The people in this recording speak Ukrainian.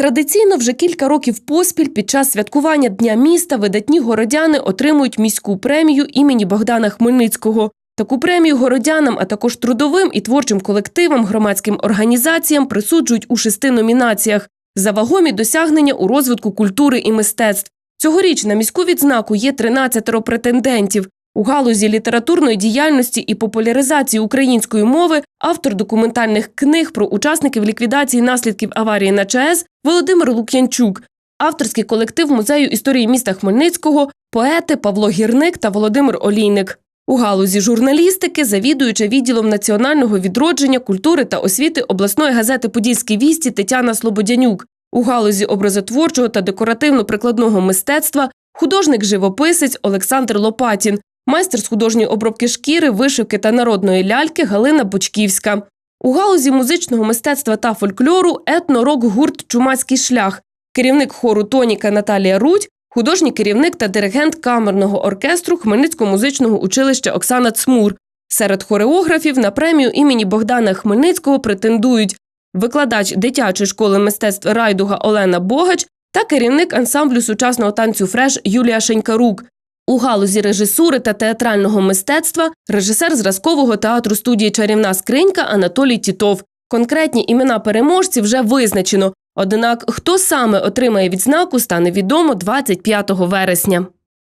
Традиційно вже кілька років поспіль під час святкування Дня міста видатні городяни отримують міську премію імені Богдана Хмельницького. Таку премію городянам, а також трудовим і творчим колективам, громадським організаціям присуджують у шести номінаціях за вагомі досягнення у розвитку культури і мистецтв. Цьогоріч на міську відзнаку є 13 претендентів. У галузі літературної діяльності і популяризації української мови автор документальних книг про учасників ліквідації наслідків аварії на ЧАЕС Володимир Лук'янчук, авторський колектив музею історії міста Хмельницького, поети Павло Гірник та Володимир Олійник. У галузі журналістики завідуюча відділом національного відродження, культури та освіти обласної газети Подільські вісті Тетяна Слободянюк. У галузі образотворчого та декоративно-прикладного мистецтва художник-живописець Олександр Лопатін, майстер з художньої обробки шкіри, вишивки та народної ляльки Галина Бочківська. У галузі музичного мистецтва та фольклору етно-рок гурт Чумацький шлях, керівник хору Тоніка Наталія Рудь, художній керівник та диригент камерного оркестру Хмельницького музичного училища Оксана Цмур. Серед хореографів на премію імені Богдана Хмельницького претендують викладач дитячої школи мистецтв Райдуга Олена Богач та керівник ансамблю сучасного танцю Фреш Юлія Шенькарук. У галузі режисури та театрального мистецтва режисер зразкового театру студії Чарівна скринька Анатолій Тітов. Конкретні імена переможців вже визначено. Однак, хто саме отримає відзнаку, стане відомо 25 вересня.